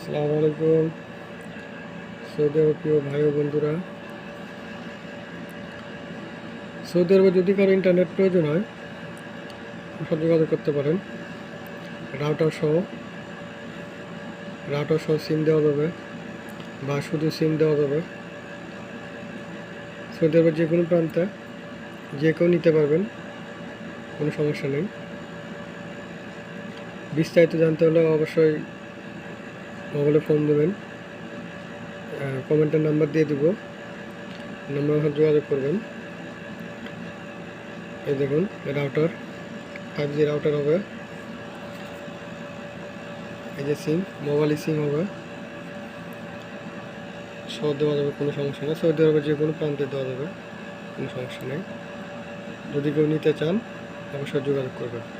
আসসালামু আলাইকুম। সৌদি আরব প্রিয় ভাই বন্ধুরা, সৌদি আরবে যদি কারও ইন্টারনেট প্রয়োজন হয় সব যোগাযোগ করতে পারেন। রাউটার সহ রাউটার সহ সিম দেওয়া যাবে বা শুধু সিম দেওয়া যাবে। সৌদি আরবের যে কোনো প্রান্তে যে কেউ নিতে পারবেন, কোনো সমস্যা নেই। বিস্তারিত জানতে হলে অবশ্যই মোবাইলে ফোন দেবেন। কমেন্টের নাম্বার দিয়ে দিব। নাম্বার যোগাযোগ করবেন। এই দেখুন রাউটার ফাইভ জি রাউটার হবে। এই যে সিম মোবাইল সিম হবে। সহ দেওয়া যাবে, কোনো সমস্যা নেই। সহ দেওয়া যে কোনো প্রান্তে দেওয়া যাবে, কোনো সমস্যা নেই। যদি কেউ নিতে চান, অবশ্যই যোগাযোগ করবেন।